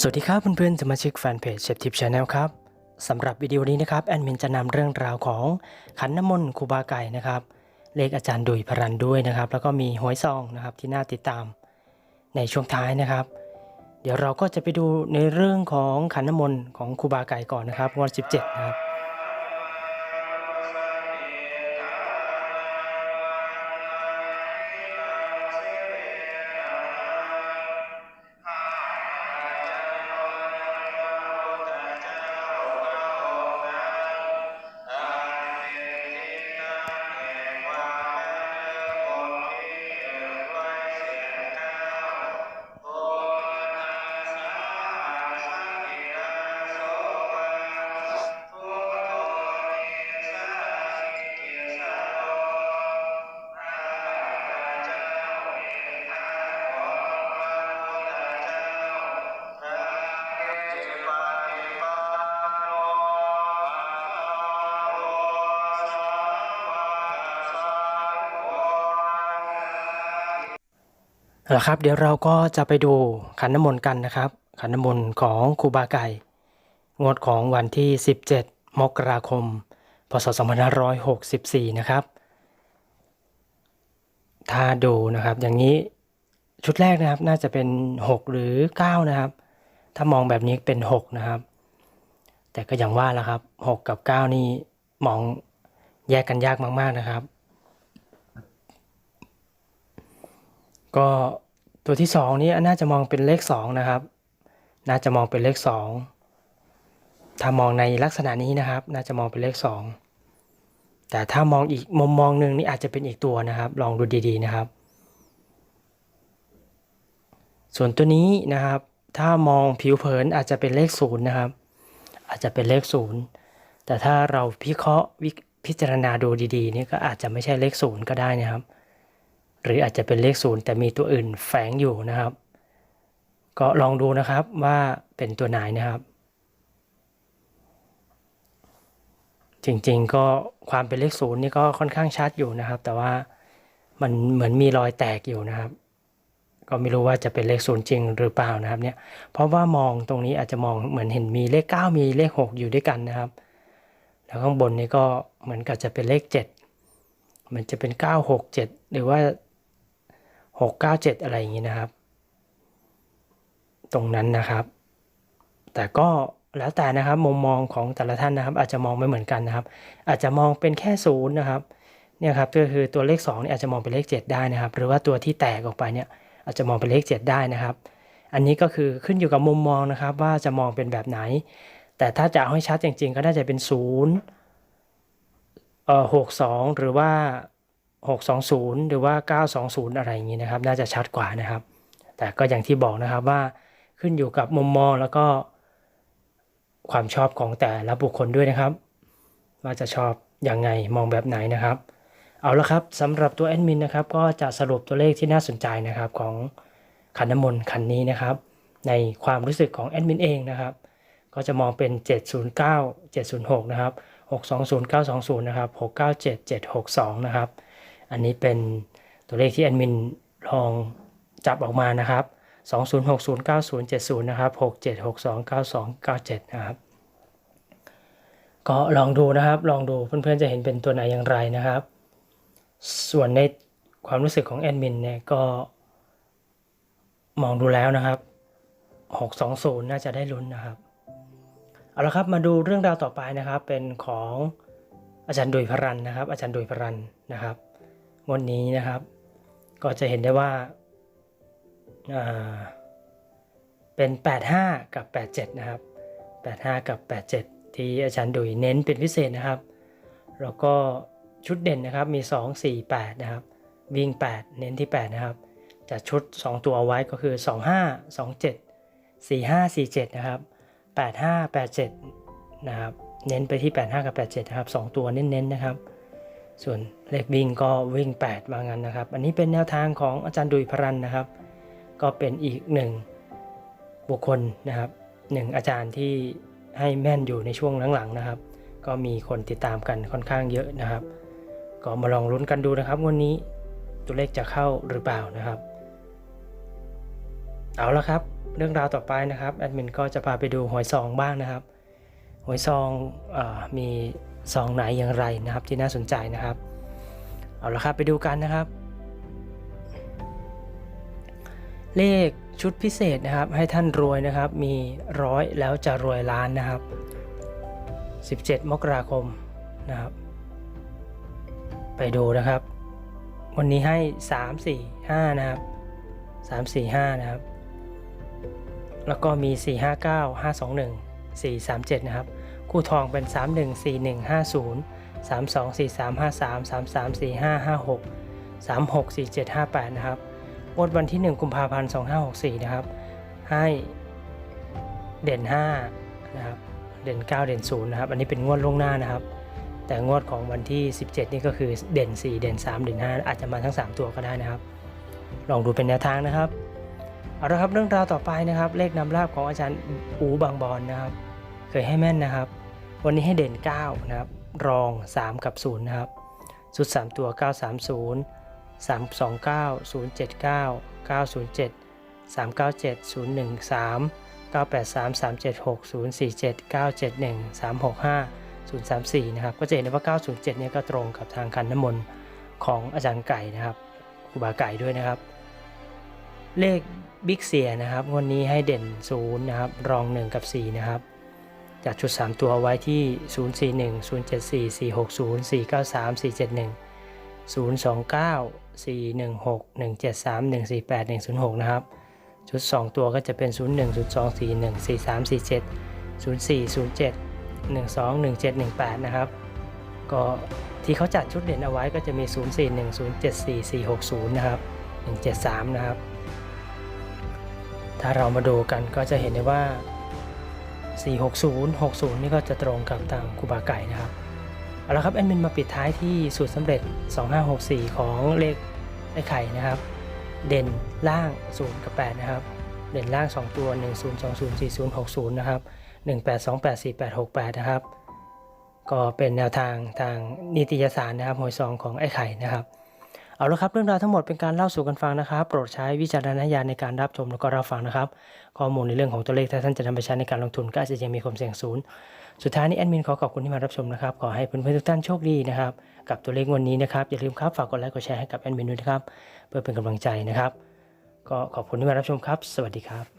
สวัสดีครับเพื่อนๆสมาชิกแฟนเพจเชฟทิปชาแนลครับสำหรับวิดีโอนี้นะครับแอดมินจะนำเรื่องราวของขันน้ำมนต์ครูบาไก่นะครับเลขอาจารย์ดุยพรันด้วยนะครับ แล้วก็มีหวยซองนะครับที่น่าติดตามในช่วงท้ายนะครับ เดี๋ยวเราก็จะไปดูในเรื่องของขันน้ำมนต์ของครูบาไก่ก่อนนะครับงวด17 นะครับ เอาละครับ เดี๋ยวเราก็จะไปดูขันน้ำมนต์กันนะครับ ขันน้ำมนต์ของครูบาไก่ งวดของวันที่ 17 มกราคม พศ 2564 นะครับ ถ้าดูนะครับอย่างนี้ชุดแรกนะครับน่าจะเป็น 6 หรือ 9 นะครับ ถ้ามองแบบนี้เป็น 6 นะครับ แต่ก็อย่างว่าและครับ 6 กับ 9 นี่มองแยกกันยากมากๆนะครับ ก็ตัวที่สองนี้น่าจะมองเป็นเลขสองนะครับ น่าจะมองเป็นเลขสองถ้ามองในลักษณะนี้นะครับ น่าจะมองเป็นเลขสองแต่ถ้ามองอีกมุมมองหนึ่งนี่อาจจะเป็นอีกตัวนะครับ ลองดูดีๆนะครับ ส่วนตัวนี้นะครับ ถ้ามองผิวเผินอาจจะเป็นเลขศูนย์นะครับ อาจจะเป็นเลขศูนย์แต่ถ้าเราพิเคราะห์พิจารณาดูดีๆนี่ก็อาจจะไม่ใช่เลขศูนย์ก็ได้นะครับ หรืออาจจะเป็นเลขศูนย์แต่มีตัวอื่นแฝงอยู่นะครับ ก็ลองดูนะครับว่าเป็นตัวไหนนะครับ จริงๆก็ความเป็นเลขศูนย์นี่ก็ค่อนข้างชัดอยู่นะครับ แต่ว่ามันเหมือนมีรอยแตกอยู่นะครับ ก็ไม่รู้ว่าจะเป็นเลขศูนย์จริงหรือเปล่านะครับเนี่ยเพราะว่ามองตรงนี้อาจจะมองเหมือนเห็นมีเลข 9 มีเลข 6 อยู่ด้วยกันนะครับ แล้วข้างบนนี้ก็เหมือนกับจะเป็นเลข 7 มันจะเป็น 9 6 7 หรือว่า 6 9 7 อะไรอย่างนี้นะครับ ตรงนั้นนะครับ แต่ก็แล้วแต่นะครับมุมมองของแต่ละท่านนะครับ อาจจะมองไม่เหมือนกันนะครับ อาจจะมองเป็นแค่ศูนย์นะครับเนี่ยครับก็คือตัวเลข2เนี่ยอาจจะมองเป็นเลข 7 ได้นะครับ หรือว่าตัวที่แตกออกไปเนี่ยอาจจะมองเป็นเลข 7 ได้นะครับ อันนี้ก็คือขึ้นอยู่กับมุมมองนะครับ ว่าจะมองเป็นแบบไหน แต่ถ้าจะเอาให้ชัดจริงๆ ก็น่าจะเป็น0เอ่อ62หรือว่า 620 หรือว่า 920 อะไรอย่างนี้นะครับ น่าจะชัดกว่านะครับ แต่ก็อย่างที่บอกนะครับว่าขึ้นอยู่กับมุมมองแล้วก็ความชอบของแต่ละบุคคลด้วยนะครับ ว่าจะชอบอย่างไงมองแบบไหนนะครับ เอาละครับสำหรับตัวแอดมินนะครับ ก็จะสรุปตัวเลขที่น่าสนใจนะครับของขันน้ำมนต์ขันนี้นะครับ ในความรู้สึกของแอดมินเองนะครับ ก็จะมองเป็น 709 706 นะครับ 620 920 นะครับ 697 762 นะครับ อันนี้เป็นตัวเลขที่แอดมินลองจับออกมานะครับ 20609070 นะครับ 67629297 นะครับ ก็ลองดูนะครับ ลองดูเพื่อนๆจะเห็นเป็นตัวไหนอย่างไรนะครับ ส่วนในความรู้สึกของแอดมินเนี่ยก็มองดูแล้วนะครับ 620 น่าจะได้ลุ้นนะครับ เอาละครับมาดูเรื่องราวต่อไปนะครับเป็นของอาจารย์ดุยพรันนะครับ อาจารย์ดุยพรันนะครับ งวดนี้นะครับ ก็จะเห็นได้ว่าาเป็น 85 กับ 87 นะครับ 85 กับ 87 ที่อาจารย์ดุยเน้นเป็นพิเศษนะครับ แล้วก็ชุดเด่นนะครับมี 2 4 8 นะครับ วิ่ง 8 เน้นที่ 8 นะครับจัดชุด 2 ตัวเอาไว้ก็คือ 25 27 45 47 นะครับ 85 87 นะครับ เน้นไปที่ 85 กับ 87 นะครับ 2 ตัวเน้นๆนะครับ ส่วนเลขวิ่งก็วิ่ง8ว่างั้นนะครับ อันนี้เป็นแนวทางของอาจารย์ดุยพรันนะครับ ก็เป็นอีกหนึ่งบุคคลนะครับหนึ่งอาจารย์ที่ให้แม่นอยู่ในช่วงหลังๆนะครับ ก็มีคนติดตามกันค่อนข้างเยอะนะครับ ก็มาลองลุ้นกันดูนะครับวันนี้ตัวเลขจะเข้าหรือเปล่านะครับ เอาละครับ เรื่องราวต่อไปนะครับแอดมินก็จะพาไปดูหวยซองบ้างนะครับหวยซองอมี ซองไหนอย่างไรนะครับที่น่าสนใจนะครับ เอาละครับไปดูกันนะครับ เลขชุดพิเศษนะครับ ให้ท่านรวยนะครับ มีร้อยแล้วจะรวยล้านนะครับ 17 มกราคมนะครับ ไปดูนะครับ วันนี้ให้ 3 4 5 นะครับ 3 4 5 นะครับ แล้วก็มี 4 5 9 5 2 1 4 3 7 นะครับ คู่ทองเป็น 3 1 4 1 5 0 3 2 4 3 5 3 3 3 4 5 5 6 3 6 4 7 5 8 นะครับงวดวันที่ 1 กุมภาพันธ์ 2564 นะครับ ให้เด่น 5 นะครับ เด่น 9 เด่น 0 นะครับ อันนี้เป็นงวดล่วงหน้านะครับ แต่งวดของวันที่ 17 นี่ก็คือเด่น 4 เด่น 3 เด่น 5 อาจจะมาทั้ง 3 ตัวก็ได้นะครับ ลองดูเป็นแนวทางนะครับ เอาละครับเรื่องราวต่อไปนะครับ เลขนำลาบของอาจารย์อูบางบอนนะครับ เคยให้แม่นนะครับ วันนี้ให้เด่น 9 นะครับ รอง 3 กับ 0 นะครับชุด 3 ตัว 930 329 079 907 397 013 983 376 047 971 365 034 นะครับ ก็จะเห็นได้ว่า 907 เนี่ยก็ตรงกับทางคันน้ำมนต์ของอาจารย์ไก่นะครับครูบาไก่ด้วยนะครับ เลขบิ๊กเซียนะครับ วันนี้ให้เด่น 0 นะครับ รอง 1 กับ 4 นะครับ จากชุด 3 ตัวไว้ที่ 041 074 460 493 471 029 416 173 148 106 นะครับ ชุด 2 ตัวก็จะเป็น 01 02 41 43 47 04 07 12 17 18 นะครับ ก็ที่เขาจัดชุดเด่นเอาไว้ก็จะมี 041 074 460 นะครับ 173 นะครับ ถ้าเรามาดูกันก็จะเห็นได้ว่า 460 60 นี่ก็จะตรงกับทางครูบาไก่นะครับ เอาละครับแอดมินมาปิดท้ายที่สูตรสำเร็จ 2564 ของเลขไอ้ไข่นะครับ เด่นล่าง 0 กับ 8 นะครับ เด่นล่าง 2 ตัว 1 0 2 0 4 0 6 0 นะครับ 1 8 2 8 4 8 6 8 นะครับ ก็เป็นแนวทางทางนิตยสารนะครับหวยซองของไอ้ไข่นะครับ เอาละครับเรื่องราวทั้งหมดเป็นการเล่าสู่กันฟังนะครับ โปรดใช้วิจารณญาณในการรับชมแล้วก็รับฟังนะครับ ข้อมูลในเรื่องของตัวเลขถ้าท่านจะนำไปใช้ในการลงทุนก็อาจจะยังมีความเสี่ยงสูงสุดท้ายนี้แอดมินขอขอบคุณที่มารับชมนะครับ ขอให้เพื่อนๆทุกท่านโชคดีนะครับ กับตัวเลขวันนี้นะครับ อย่าลืมครับฝากกดไลค์กดแชร์ให้กับแอดมินด้วยนะครับ เพื่อเป็นกำลังใจนะครับ ก็ขอบคุณที่มารับชมครับ สวัสดีครับ